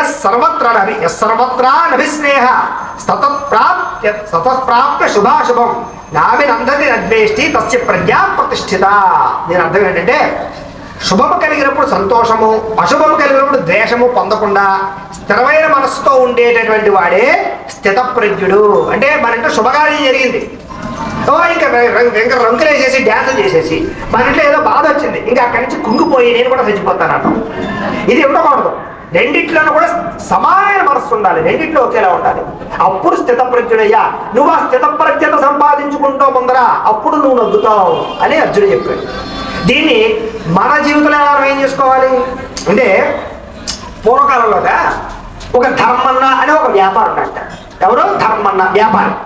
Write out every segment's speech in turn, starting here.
Yes సర్వత్ర నవి yes సర్వత్రా నభిస్నేహ సతత్ప్రాప్య సతత్ప్రాప్య శుభాశుభం. నాభి అద్వేష్టి తస్య ప్రజ్ఞా ప్రతిష్ఠిత. దీని అర్థం ఏంటంటే శుభము కలిగినప్పుడు సంతోషము అశుభము కలిగినప్పుడు ద్వేషము పొందకుండా స్థిరమైన మనస్సుతో ఉండేటటువంటి వాడే స్థితప్రజ్ఞుడు. అంటే మన ఇంట్లో శుభకార్యం జరిగింది. ఓ ఇంకా ఇంకా రంకులు వేసేసి డ్యాన్సులు చేసేసి మన ఇంట్లో ఏదో బాధ వచ్చింది. ఇంకా అక్కడి నుంచి కుంగిపోయి నేను కూడా చచ్చిపోతాను అంటాం ఇది ఉండకూడదు రెండిట్లోనూ కూడా సమానమైన మనస్సు ఉండాలి. రెండిట్లో ఒకేలా ఉండాలి. అప్పుడు స్థితప్రజ్ఞుడయ్యా నువ్వు ఆ స్థితప్రజ్ఞత సంపాదించుకుంటూ ముందరా అప్పుడు నువ్వు నగ్గుతావు అని అర్జునుడు చెప్పాడు. దీన్ని మన జీవితంలో ఎలా ఏం చేసుకోవాలి? అంటే పూర్వకాలంలోగా ఒక ధర్మన్న అనే ఒక వ్యాపారం అంట. ఎవరు? ధర్మన్న వ్యాపారం.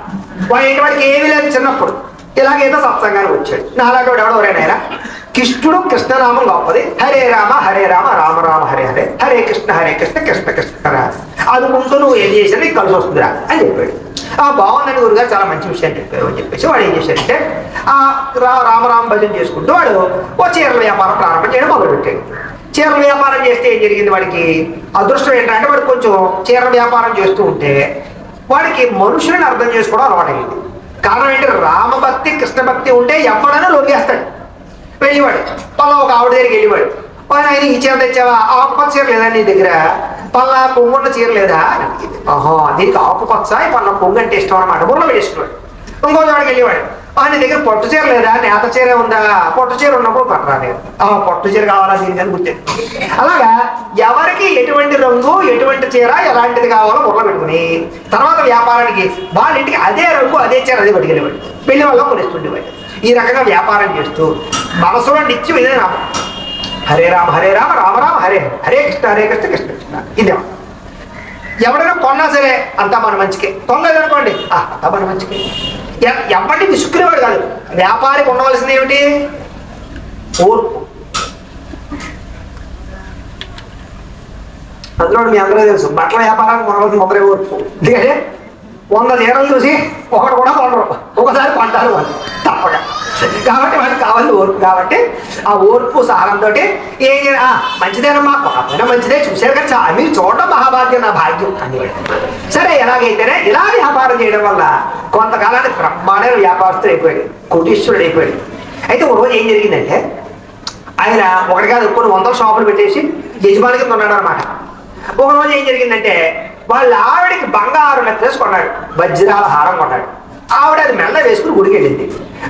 వాడు ఏంటి? వాడికి ఏమీ లేదు చిన్నప్పుడు. ఇలాగేదో సత్సంగానికి వచ్చాడు. నాలాంటి వాడు ఎవడో ఎవరైనా కృష్ణుడు కృష్ణనామం గొప్పది హరే రామ హరే రామ రామ రామ హరే హరే. హరే కృష్ణ హరే కృష్ణ కృష్ణ కృష్ణ అది ముందు అనుకుంటూ నువ్వు ఏం చేసినా కలిసి వస్తుందిరా అని చెప్పాడు. ఆ బాగుందని గురుగారు చాలా మంచి విషయం చెప్పారు అని చెప్పేసి వాడు ఏం చేశాడంటే ఆ రా రామరామ భజన చేసుకుంటూ వాడు ఓ చీరల వ్యాపారం ప్రారంభం చేయడం మొదలుపెట్టాడు. చీరల వ్యాపారం చేస్తే ఏం జరిగింది వాడికి? అదృష్టం ఏంటంటే వాడు కొంచెం చీరల వ్యాపారం చేస్తూ ఉంటే వాడికి మనుషులను అర్థం చేసుకోవడం అలవాటైంది. కారణం ఏంటి? రామభక్తి కృష్ణ భక్తి ఉంటే ఎవడైనా లోపేస్తాడు పెళ్ళివాడు పలా ఒక ఆవిడ దగ్గరికి వెళ్ళివాడు. ఆయన ఆయన ఈ చీర తెచ్చావా? ఆకుపచ్చ చీర లేదా నీ దగ్గర? పల్లా పొంగున్న చీర లేదా? ఆహా దీనికి ఆకుపచ్చ ఈ పల్ల పొంగు అంటే ఇష్టం అనమాట బుర్రలో వేసుకున్నాడు ఇంకో చోటకి వెళ్ళేవాడు. నీ దగ్గర పొట్టు చీర లేదా? నేత చీర ఉందా? పొట్టు చీర ఉన్నప్పుడు పట్టరాలేదు ఆ పొట్టు చీర కావాలా దీనికని గుర్తు అలాగా ఎవరికి ఎటువంటి రంగు ఎటువంటి చీర ఎలాంటిది కావాలో బుర్ర పెట్టుకుని తర్వాత వ్యాపారానికి వాళ్ళ ఇంటికి అదే రంగు అదే చీర అదే పట్టుకెళ్ళేవాడు. పెళ్ళి వాళ్ళ కొనిస్తుండేవాడు. ఈ రకంగా వ్యాపారం చేస్తూ మనసులో నిత్యం ఇదే నామం హరే రామ హరే రామ రామ రామ హరే హరే. కృష్ణ హరే కృష్ణ కృష్ణ కృష్ణ. ఇదే ఎవడైనా కొన్నా సరే అంతా మన మంచికే. కొనలేదనుకోండి అంతా మన మంచికే. ఎ- ఎవరిని విసుక్కునేవాడు కాదు. వ్యాపారికి ఉండవలసింది ఏమిటి? ఓర్పు. అందులో మీ అందరూ తెలుసు బట్టల వ్యాపారానికి కొనవలసిన మొదలే ఓర్పు. ఎందుకంటే వంద చీరలు చూసి ఒకటి కూడా కొనరు ఒకసారి కొంటారు వాళ్ళు. తప్పక. కాబట్టి వాడికి కావాలి ఓర్పు. కాబట్టి ఆ ఓర్పు సహనంతో ఏం చేయాలి? మంచిదేనమ్మా. కొనకపోయినా మంచిదే. చూశారు కదా మీరు చూడడం మహాభాగ్యం నా భాగ్యం అని సరే ఎలాగైతేనే ఇలా వ్యాపారం చేయడం వల్ల కొంతకాలానికి బ్రహ్మాండమైన వ్యాపారస్తుడు అయిపోయాడు. కోటీశ్వరుడు అయిపోయాడు. అయితే ఒక రోజు ఏం జరిగిందంటే ఆయన ఒకటి కాదు కొన్ని వందల షాపులు పెట్టేసి యజమాని కింద ఉన్నాడు అనమాట ఒక రోజు ఏం జరిగిందంటే వాళ్ళ ఆవిడకి బంగారు నెక్లెస్ కొన్నాడు. వజ్రాల హారం కొన్నాడు. ఆవిడ అది మెల్ల వేసుకుని గుడికి వెళ్ళింది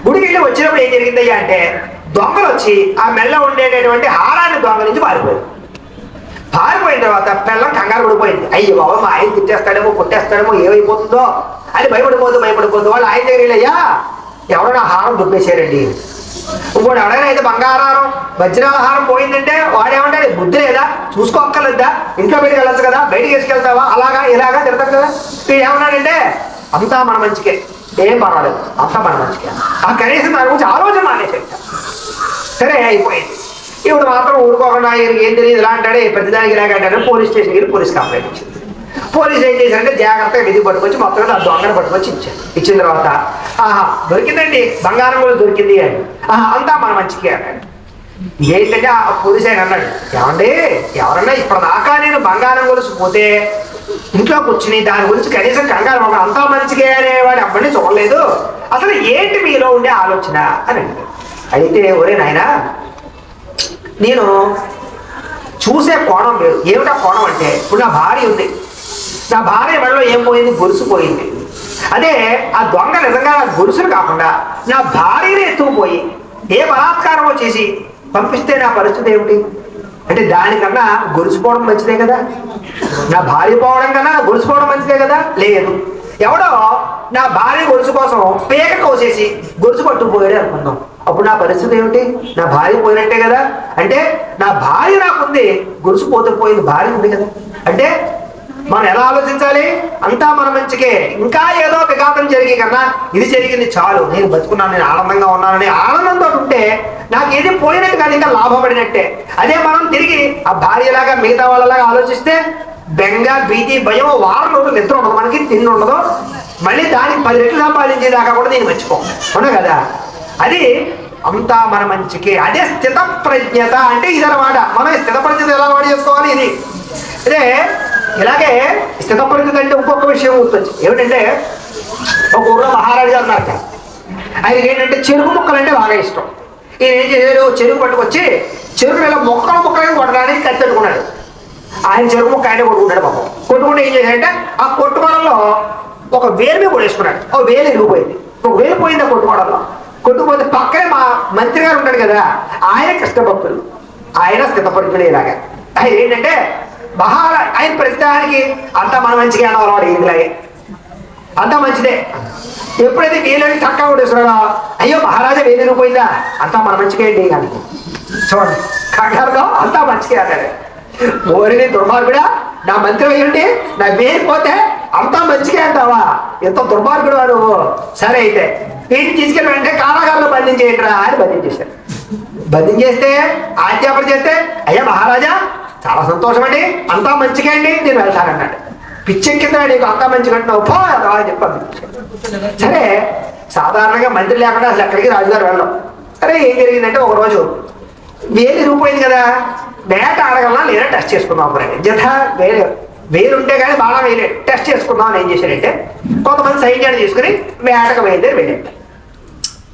గుడికి వెళ్ళి వచ్చినప్పుడు ఏం జరిగిందయ్యా అంటే దొంగలు వచ్చి ఆ మెల్ల ఉండేటటువంటి హారాన్ని దొంగలించి పారిపోయింది పారిపోయిన తర్వాత పిల్లం కంగారు పడిపోయింది. అయ్యో బాబా మా ఆయన తిట్టేస్తాడేమో కొట్టేస్తాడేమో ఏమైపోతుందో? అని భయపడిపోతూ భయపడిపోతూ వాళ్ళు ఆయన దగ్గర వెళ్ళయ్యా ఎవరో నా హారం దుబ్బేశారండి. ఇప్పుడు ఎవడైనా అయితే బంగారం వజ్రాహారం పోయిందంటే వాడేమంటాడు? బుద్ధి లేదా? చూసుకోక్కర్లేదా? ఇంట్లో బయటికి వెళ్ళచ్చు కదా? బయటికి వేసుకెళ్తావా అలాగా ఇలాగా తిడతారు కదా? వీడు ఏమన్నాడంటే అంతా మన మంచికే. ఏం పర్వాలేదు అంతా మన మంచికే ఆ కనీసం దాని గురించి ఆలోచన మానేసేట సరే అయిపోయింది. ఇప్పుడు మాత్రం ఊరుకోకుండా ఈయనకి ఏం తెలియదు ఇలా అంటాడే. ప్రతిదానికి ఇలాగ అంటాడు. పోలీస్ స్టేషన్కి వెళ్ళి పోలీస్ కంప్లైంట్ ఇచ్చింది. పోలీస్ ఏం చేశారంటే జాగ్రత్తగా విధి పట్టుకొచ్చి మొత్తం ఆ దొంగను పట్టుకొచ్చి ఇచ్చారు. ఇచ్చిన తర్వాత ఆహా దొరికిందండి. బంగారం కూడా దొరికింది అని. అంతా మన మంచికే. ఏంటంటే ఆ పోలీస్ అన్నాడు ఏమండి ఎవరన్నా ఇప్పటిదాకా నేను బంగారం గొలుసు పోతే ఇంట్లో కూర్చుని దాని గురించి కనీసం కంగారు ఒక అంతా మంచిగా అనేవాడు అప్పటి చూడలేదు. అసలు ఏంటి మీలో ఉండే ఆలోచన? అని అయితే ఒరే నాయనా నేను చూసే కోణం లేదు ఏమిటా కోణం అంటే ఇప్పుడు నా భార్య ఉంది. నా భార్య మెడలో ఏం పోయింది? గొలుసు పోయింది. అదే ఆ దొంగ నిజంగా నా గొలుసులు కాకుండా నా భార్యని ఎత్తుకుపోయి ఏ బలాత్కారమో చేసి పంపిస్తే నా పరిస్థితి ఏమిటి? అంటే దానికన్నా గొలుసుకోవడం మంచిదే కదా? నా భార్య పోవడం కన్నా గొలుసుకోవడం మంచిదే కదా? లేదు. ఎవడో నా భార్య గొలుసు కోసం పేక కోసేసి గొలుసు పట్టుకుపోయాడు అనుకుందాం. అప్పుడు నా పరిస్థితి ఏమిటి? నా భార్య పోయినట్టే కదా? అంటే నా భార్య నాకుంది గొలుసు పోతే పోయింది భార్య ఉంది కదా? అంటే మనం ఎలా ఆలోచించాలి? అంతా మన మంచికే. ఇంకా ఏదో విఘాతం జరిగి కన్నా ఇది జరిగింది చాలు. నేను బతుకున్నాను నేను ఆనందంగా ఉన్నానని ఆనందంతో ఉంటే నాకు ఏది పోయినట్టు కాదు ఇంకా లాభపడినట్టే. అదే మనం తిరిగి ఆ భార్యలాగా మిగతా వాళ్ళలాగా ఆలోచిస్తే బెంగ భీతి భయం వారం రోజులు నిద్ర ఉండదు. మనకి తిండి ఉండదు. మళ్ళీ దానికి పది రెట్లు సంపాదించేదాకా కూడా నేను మర్చిపో. అవునా కదా? అది అంతా మన మంచికి. అదే స్థిత ప్రజ్ఞత అంటే ఇదన్నమాట. మనం స్థిత ప్రజ్ఞత ఎలా వాడు చేసుకోవాలి ఇది? అదే ఇలాగే స్థితపరిస్థితి కంటే ఇంకొక విషయం గుర్తొచ్చు ఏమిటంటే ఒక ఊర్లో మహారాజు గారు ఉన్నారు ఆయనకి ఏంటంటే చెరుకు ముక్కలు అంటే బాగా ఇష్టం. ఈయన ఏం చేశారు చెరుకు పట్టుకొచ్చి చెరుకు ఇలా మొక్కలు మొక్కలకి కొట్టడానికి కత్తెట్టుకున్నాడు ఆయన చెరుకు ముక్క ఆయన కొట్టుకుంటాడు పాపం. కొట్టుకుంటే ఏం చేశాడంటే ఆ కొట్టుకోవడంలో ఒక వేలు కూడా ఓ ఒక వేలు ఇరిగిపోయింది. ఒక వేలు పోయింది ఆ కొట్టుకోవడంలో. కొట్టుకుపోతే పక్కనే మా మంత్రి గారు ఉంటాడు కదా ఆయన కృష్ణభక్తులు ఆయన స్థితపరుచుడు ఇలాగా ఆయన ఏంటంటే మహా ఆయన ప్రతిదానికి అంతా మన మంచిగా అన్నవాడు ఇలాగే అంతా మంచిదే. ఎప్పుడైతే వేలని చక్కా కొట్టేస్తున్నాడో అయ్యో మహారాజా వేలు పోయిందా? అంతా మన మంచిగా ఏంటి కానీ చూడండి. కంగారుగా అంతా మంచిగా అన్నాడు. ఓరిని దుర్మార్గుడా నా మంత్రి అయ్యండి నా వేలు పోతే అంతా మంచిగా అంటావా? ఎంత దుర్మార్గుడు నువ్వు సరే అయితే వీటిని తీసుకెళ్ళి వెంటనే కారాగారంలో అని బంధించేశారు బంధించేస్తే ఆజ్ఞాపన చేస్తే అయ్యా మహారాజా చాలా సంతోషం అండి అంతా మంచిగా అండి నేను వెళ్తానన్నాడు. పిచ్చెక్కిందా నీకు అంతా మంచి కట్టినావు పో అదా అని సరే సాధారణంగా మంత్రి లేకుండా అసలు ఎక్కడికి రాజుగారు వెళ్ళాం సరే ఏం జరిగిందంటే ఒకరోజు వేలు ఇరిగిపోయింది కదా మేట ఆడగలనా లేదా టెస్ట్ చేసుకుందాం అప్పుడు జత వేలు వేలుంటే కానీ బాగా వేయలేదు. టెస్ట్ చేసుకుందాం అని ఏం చేశారంటే కొంతమంది సైన్యాన్ని తీసుకుని వేటకు బయలుదేరి వెళ్ళాడు.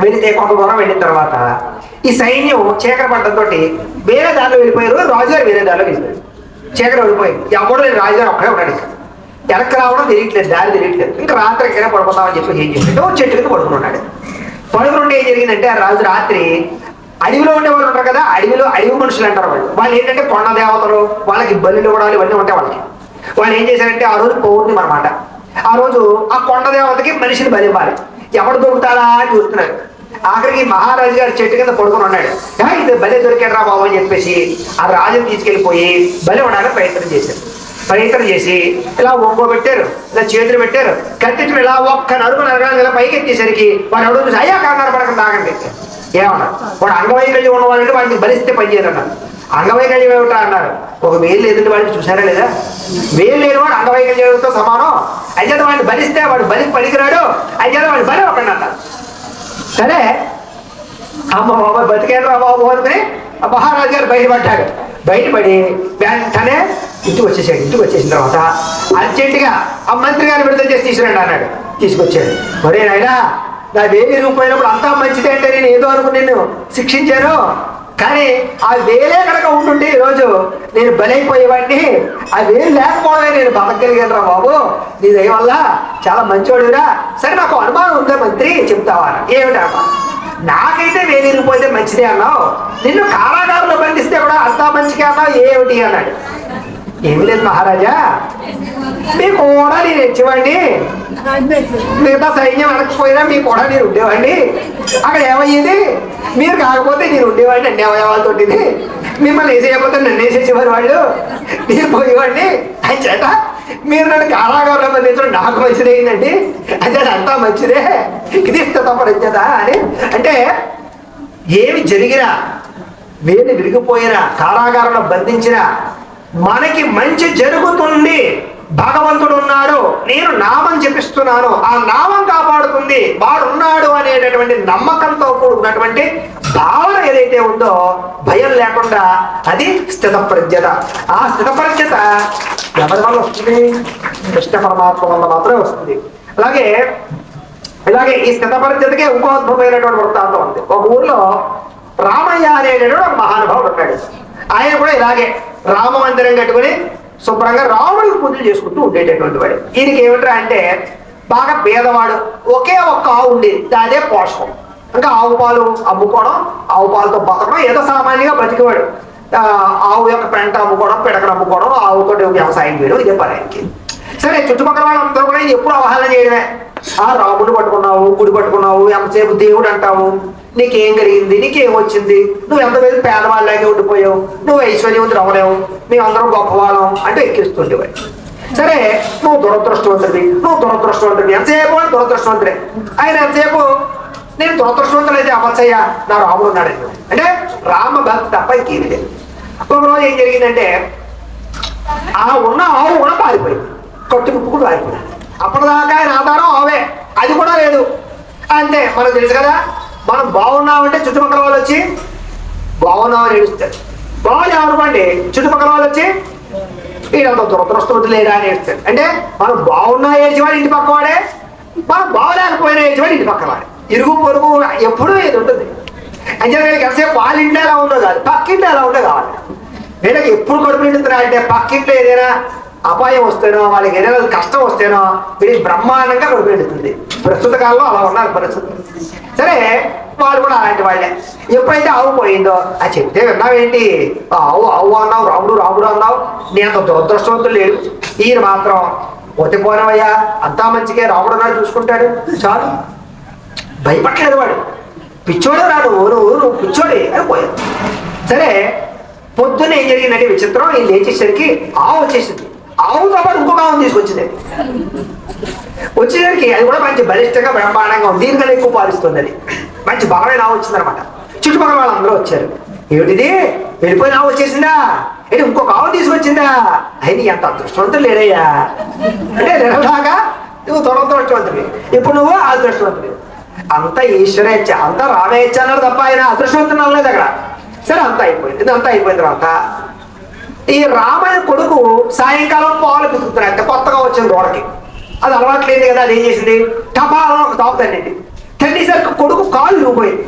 వెళితే కొంత దూరం వెళ్ళిన తర్వాత ఈ సైన్యం చీకర పడ్డంతో వేరే దారిలో వెళ్ళిపోయారు రాజుగారు వేరే దారిలో వెళ్ళిపోయారు. చీకర వెళ్ళిపోయింది ఎవడో లేని రాజుగారు ఒక్కడే ఉన్నాడు. వెనక్కి రావడం తెలియట్లేదు దారి తెలియట్లేదు. ఇంకా రాత్రి ఎక్కడ పడుకుందామని చెప్పి ఏం చేసింటే ఓ చెట్టు కింద పడుకున్నాడు. పడుకుంటే ఏం జరిగిందంటే ఆ రాజు రాత్రి అడవిలో ఉండే వాళ్ళు ఉంటారు కదా అడవిలో అడవి మనుషులు అంటారు వాళ్ళు. వాళ్ళు ఏంటంటే కొండ దేవతలు వాళ్ళకి బలులు ఇవ్వడాలు ఇవన్నీ ఉంటాయి వాళ్ళకి. వాళ్ళు ఏం చేశారంటే ఆ రోజు పౌర్ణిమ అనమాట ఆ రోజు ఆ కొండ దేవతకి మనిషిని బలి ఇవ్వాలి ఎవడు దొరుకుతారా అని చూస్తున్నారు. ఆఖరికి మహారాజు గారు చెట్టు కింద పడుకుని ఉన్నాడు. ఇది బలి దొరికాడు రా బాబు అని చెప్పేసి ఆ రాజుని తీసుకెళ్ళిపోయి బలి ఇవ్వడానికి ప్రయత్నం చేశారు. ప్రయత్నం చేసి ఇలా ఒంగో పెట్టారు ఇలా చేతులు పెట్టారు. కత్తించుకుని ఇలా ఒక్క నడుము నరగాలి ఇలా పైకి ఎత్తేసరికి వాడు ఎవడో చూసి అయ్యా కారణాలు పడకుండా తాగండి ఏమన్నా వాడు అంగవైకల్యం ఉన్న వాళ్ళంటే వాడికి బలిస్తే పని చేయరన్నారు అంగవైకల్యం ఏమిటా అన్నారు. ఒక వేలు లేదంటే వాడిని చూసారా లేదా? వేలు లేని వాడు అంగవైకల్యంతో సమానం. అయితే వాడిని బలిస్తే వాడు బలికి పనికిరాడు. అయితే వాడిని బలి ఒకటి అన్నారు. సరే అమ్మ బాబాయ్ బతికేరు రా బాబు అనుకుని మహారాజు గారు బయటపడ్డాడు. బయటపడి వెంటనే ఇంటికి వచ్చేసాడు. ఇంటికి వచ్చేసిన తర్వాత అర్జెంటుగా ఆ మంత్రి గారు విడుదల చేసి తీసుకురండి అన్నాడు. తీసుకొచ్చాడు. మరే నాయనా నా వేలు ఇరిగిపోయినప్పుడు అంతా మంచిదే అంటే నేను ఏదో అనుకుని నిన్ను శిక్షించాను. కానీ ఆ వేలే కనుక ఉంటుంటే ఈరోజు నేను బలైపోయేవాడిని ఆ వేలు లేకపోవడమే నేను బతకగలిగాను రా బాబు. నీ దయ వల్ల చాలా మంచోడురా సరే నాకు అనుమానం ఉందా మంత్రి? చెప్తావా? ఏమిటా? నాకైతే వేలిపోతే మంచిదే అన్నావు. నిన్ను కారాగారంలో బంధిస్తే కూడా అంతా మంచిగా అన్నావు. ఏమిటి అన్నాడు. ఏం లేదు మహారాజా. మీకు కూడా నేను ఇచ్చేవాడిని. మిగతా సైన్యం వెనకపోయినా మీకు కూడా నేను ఉండేవాడిని. అక్కడ ఏమయ్యేది? మీరు కాకపోతే నేను ఉండేవాడిని అన్ని అవయవాలతోటి మిమ్మల్ని వేసేయకపోతే నన్ను వేసేసేవారు వాళ్ళు. నేను పోయేవాడిని. అని చేత మీరు నన్ను కారాగారంలో బంధించడం నాకు మంచిదైందండి అంటే అంతా మంచిదే. ఇది స్థితపరించదా అని. అంటే ఏమి జరిగినా వేలు విరిగిపోయినా కారాగారంలో బంధించినా మనకి మంచి జరుగుతుంది. భగవంతుడు ఉన్నాడు. నేను నామం జపిస్తున్నాను. ఆ నామం కాపాడుతుంది. వాడు ఉన్నాడు అనేటటువంటి నమ్మకంతో కూడుకున్నటువంటి భావన ఏదైతే ఉందో భయం లేకుండా అది స్థితప్రజ్ఞత. ఆ స్థితప్రజ్ఞత ఎవరి వల్ల వస్తుంది? కృష్ణ పరమాత్మ వల్ల మాత్రమే వస్తుంది. అలాగే ఇలాగే ఈ స్థితపరిస్థితికే ఇంకో అద్భుతమైనటువంటి వృత్తాంతం ఉంది. ఒక ఊర్లో రామయ్య అనేటటువంటి మహానుభావుడు ఉన్నాడు. ఆయన కూడా ఇలాగే రామ మందిరం కట్టుకుని శుభ్రంగా రాముడికి పూజలు చేసుకుంటూ ఉండేటటువంటి వాడు. ఈయనకి ఏమిట్రా అంటే బాగా పేదవాడు ఒకే ఒక్క ఆవు ఉండేది. అదే పోషకం. ఇంకా ఆవు పాలు అమ్ముకోవడం ఆవు పాలతో బతకడం ఏదో సామాన్యంగా బతికేవాడు. ఆవు యొక్క పెంట అమ్ముకోవడం పిడకలు అమ్ముకోవడం ఆవుతో వ్యవసాయం చేయడం ఇదే పని ఆయనకి. సరే చుట్టుపక్కల వాళ్ళందరూ కూడా ఎప్పుడు అవహేళన చేయడమే. ఆ రాముడు పట్టుకున్నావు గుడి పట్టుకున్నావు ఎంతసేపు దేవుడు అంటావు? నీకేం కలిగింది నీకేం వచ్చింది? నువ్వు ఎంతమంది పేదవాళ్ళలాగే ఉండిపోయావు? నువ్వు ఐశ్వర్యవంతులు అవ్వలేవు? మేమందరం గొప్పవాళ్ళం అంటే ఎక్కిస్తుండేవాడు సరే నువ్వు దురదృష్టవంతుడివి. నువ్వు దురదృష్టవంతుడివి. ఎంతసేపు అని దురదృష్టవంతుడే. ఆయన ఎంతసేపు? నేను దురదృష్టవంతుడు అయితే నా రాముడు ఉన్నాడు. అంటే రామ భక్తి తప్ప ఇంకేమి లేదు ఒక రోజు ఏం జరిగిందంటే ఆ ఉన్న ఆవు కూడా పారిపోయింది. కొట్టు కూడా పారిపోయింది. అప్పటిదాకా ఆయన ఆధారం ఆవే. అది కూడా లేదు. అంతే మనకు తెలుసు కదా మనం బాగున్నామంటే చుట్టుపక్కల వాళ్ళు వచ్చి బాగున్నామని ఏడుస్తారు. బాగున్నామనుకోండి చుట్టుపక్కల వాళ్ళు వచ్చి వీడంత దురదృష్టవంతు లేరా అని ఏడుస్తారు. అంటే మనం బాగున్నా ఏడ్చేవాడు ఇంటి పక్కవాడే మనం బాగలేకపోయినా ఏడ్చేవాడు ఇంటి పక్కవాడే ఇరుగు పొరుగు ఎప్పుడూ ఇది ఉంటుంది అంటే వీళ్ళకి ఎంతసేపు వాళ్ళ ఇంట్లో ఎలా ఉండదు కాదు పక్కింట్లో ఎలా ఉండదు కావాలి. వీళ్ళకి ఎప్పుడు కడుపు నిండుతున్నా అంటే పక్కింట్లో ఏదైనా అపాయం వస్తేనో వాళ్ళకి ఏదైనా కష్టం వస్తేనో వీడికి బ్రహ్మాండంగా కడుపు ప్రస్తుత కాలంలో అలా ఉన్నారు పరిస్థితి సరే వాళ్ళు కూడా అలాంటి వాళ్ళే. ఎప్పుడైతే ఆవు పోయిందో ఆ చెప్తే విన్నావేంటి ఆవు ఆవు అన్నావు రాముడు రాముడు అన్నావు. నేను అంత దురదృష్టవంతులు లేడు. ఈయన మాత్రం పోతే అంతా మంచిగా రాముడు నాడు చూసుకుంటాడు. చాలు. భయపడలేదు వాడు. పిచ్చోడే రాడు నువ్వు నువ్వు పిచ్చోడే అని పోయాడు సరే పొద్దున్న ఏం జరిగిందంటే విచిత్రం ఈ లేచేసరికి ఆవు వచ్చేసింది. అవును పాటు ఇంకొక ఆవును తీసుకొచ్చింది. వచ్చేసరికి అది కూడా మంచి బలిష్టంగా బ్రహ్మాండంగా ఉంది. దీనికన్నా ఎక్కువ పాలిస్తుంది అది మంచి బలమైన ఆవు వచ్చిందనమాట. చుట్టుపక్కల వాళ్ళందరూ వచ్చారు. ఏమిటిది? వెళ్ళిపోయిన ఆవు వచ్చేసిందా? అంటే ఇంకొక ఆవు తీసుకొచ్చిందా? అయినా ఎంత అదృష్టవంతులు లేడయ్యా అంటే నిలలాగా నువ్వు దురదృష్టవంతుడి ఇప్పుడు నువ్వు అదృష్టవంతుడి అంత ఈశ్వరేచ్ఛ అంత రామేచ్ఛ అన్నాడు తప్ప ఆయన అదృష్టవంతుడు అనలేదు అక్కడ. సరే అంత అయిపోయింది. ఇది అంతా అయిపోయిన తర్వాత ఈ రామయ్య కొడుకు సాయంకాలం పాలు పితుకుతున్నాడు కొత్తగా వచ్చిన రోడకి అది అలవాట్లేదు కదా అది ఏం చేసింది? టపాలను ఒక తాపు తన్నింది. కొడుకు కాలు ఇరిగిపోయింది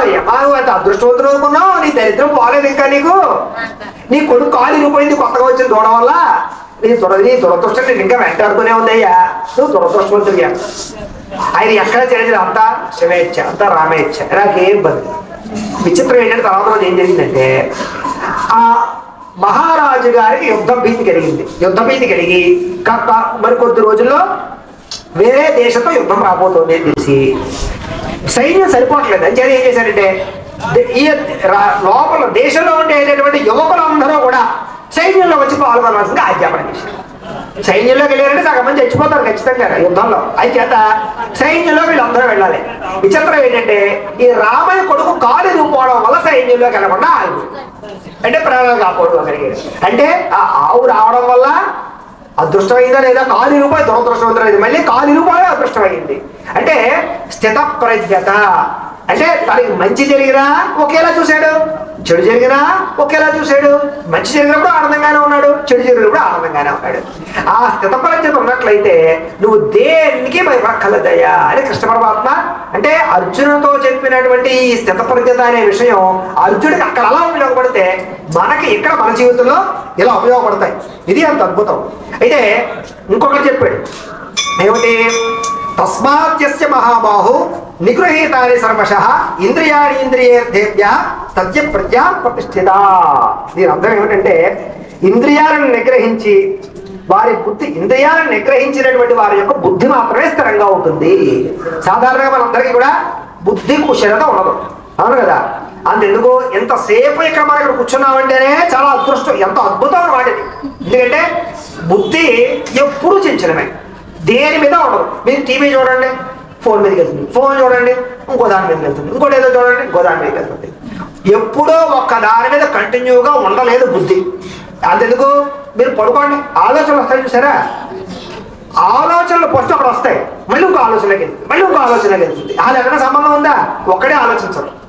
అయ్యా అంత అదృష్టవంతులు అనుకున్నావు? నీ దరిద్రం పోలేదు ఇంకా నీకు? నీ కొడుకు కాలు ఇరిగిపోయింది కొత్తగా వచ్చిన దూడ వల్ల. నీ దుర నీ దురదృష్టం నేను ఇంకా వెంటాడుతూనే ఉందయ్యా. నువ్వు దురదృష్టవంతుడిగా ఆయన ఎక్కడ చేయలేదు అంతా శివేచ్ఛ అంతా రామేచ్ఛ. నాకేం బదులు విచిత్రం ఏంటంటే తర్వాత ఏం జరిగిందంటే ఆ మహారాజు గారికి యుద్ధ భీతి కలిగింది. యుద్ధ భీతి కలిగి కాక మరి కొద్ది రోజుల్లో వేరే దేశంతో యుద్ధం రాబోతుంది అని తెలిసి సైన్యం సరిపోవట్లేదు. అని ఏం చేశారంటే ఈ లోపల దేశంలో ఉండేటటువంటి యువకులందరూ కూడా సైన్యంలో వచ్చి పాల్గొనాల్సిందిగా ఆజ్ఞాపన చేశారు. సైన్యంలోకి వెళ్ళారంటే సగం మంది చచ్చిపోతారు ఖచ్చితంగా యుద్ధంలో. అయితే సైన్యంలో వీళ్ళందరూ వెళ్ళాలి. విచిత్రం ఏంటంటే ఈ రామయ్య కొడుకు కాలు ఇరిగిపోవడం వల్ల సైన్యంలోకి వెళ్ళకుండా ఆగిపోయింది అంటే ప్రాణాలు అక్కడికి అంటే ఆ ఆవు రావడం వల్ల అదృష్టమైందా లేదా కాలు ఇరుపాయి లేదు మళ్ళీ కాలు ఇరుపాయి అదృష్టమైంది. అంటే స్థిత ప్రజ్ఞత అంటే తనకి మంచి జరిగినా ఒకేలా చూశాడు చెడు జరిగినా ఒకేలా చూశాడు మంచి జరిగినప్పుడు ఆనందంగానే ఉన్నాడు చెడు జరిగినప్పుడు ఆనందంగానే ఉన్నాడు. ఆ స్థిత ఉన్నట్లయితే నువ్వు దేనికి భయపడక్కర్లేదయ్యా అని కృష్ణ పరమాత్మ అంటే అర్జునుతో చెప్పినటువంటి ఈ స్థిత అనే విషయం అర్జునుడికి అక్కడ అలా ఉపయోగపడితే మనకి ఇక్కడ మన జీవితంలో ఇలా ఉపయోగపడతాయి. ఇది అంత అద్భుతం. అయితే ఇంకొకటి చెప్పాడు. ఏమిటి? తస్మాత్యస్య మహాబాహు నిగృహీతాని సర్వశ ఇంద్రియాణి ఇంద్రియేర్థేభ్య సత్య ప్రజ్ఞా ప్రతిష్ఠిత. దీని అర్థం ఏమిటంటే ఇంద్రియాలను నిగ్రహించి వారి బుద్ధి ఇంద్రియాలను నిగ్రహించినటువంటి వారి యొక్క బుద్ధి మాత్రమే స్థిరంగా ఉంటుంది. సాధారణంగా మనందరికీ కూడా బుద్ధి కుశలత ఉండదు. అవును కదా? అందుకు ఎంతసేపు ఇక్కడ మనం ఇక్కడ కూర్చున్నామంటేనే చాలా అదృష్టం ఎంత అద్భుతం అన్నమాట ఎందుకంటే బుద్ధి ఎప్పుడూ చెంచడమే. దేని మీద ఉండదు. మీరు టీవీ చూడండి ఫోన్ మీదకి వెళ్తుంది. ఫోన్ చూడండి ఇంకో దాని మీదకి వెళ్తుంది. ఇంకోటి ఏదో చూడండి ఇంకో దాని మీదకి వెళ్తుంది. ఎప్పుడో ఒక్క దాని మీద కంటిన్యూగా ఉండలేదు బుద్ధి. అంతెందుకు? మీరు పడుకోండి. ఆలోచనలు వస్తాయి చూసారా? ఆలోచనలు ఫస్ట్ అక్కడ వస్తాయి. మళ్ళీ ఇంకో ఆలోచనకి వెళ్తుంది. మళ్ళీ ఇంకో ఆలోచనకి వెళ్తుంది. అది ఎక్కడ సంబంధం ఉందా? ఒక్కడే ఆలోచించరు.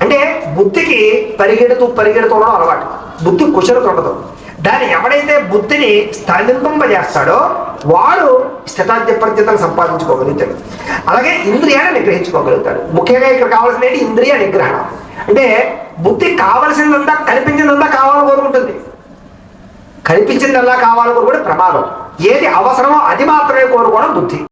అంటే బుద్ధికి పరిగెడుతూ పరిగెడుతూ ఉండడం అలవాటు. బుద్ధి కుశలత ఉండదు. దాన్ని ఎవడైతే బుద్ధిని స్థలింపజేస్తాడో వాడు స్థితాద్య ప్రత్యతను సంపాదించుకోగలుగుతాడు. అలాగే ఇంద్రియాన్ని నిగ్రహించుకోగలుగుతాడు. ముఖ్యంగా ఇక్కడ కావాల్సిన ఇంద్రియ నిగ్రహణ. అంటే బుద్ధి కావలసిందంతా కనిపించిందంతా కావాలని కోరుకుంటుంది. కనిపించిందల్లా కావాలని కోరుకుంటే ప్రమాదం. ఏది అవసరమో అది మాత్రమే కోరుకోవడం బుద్ధి.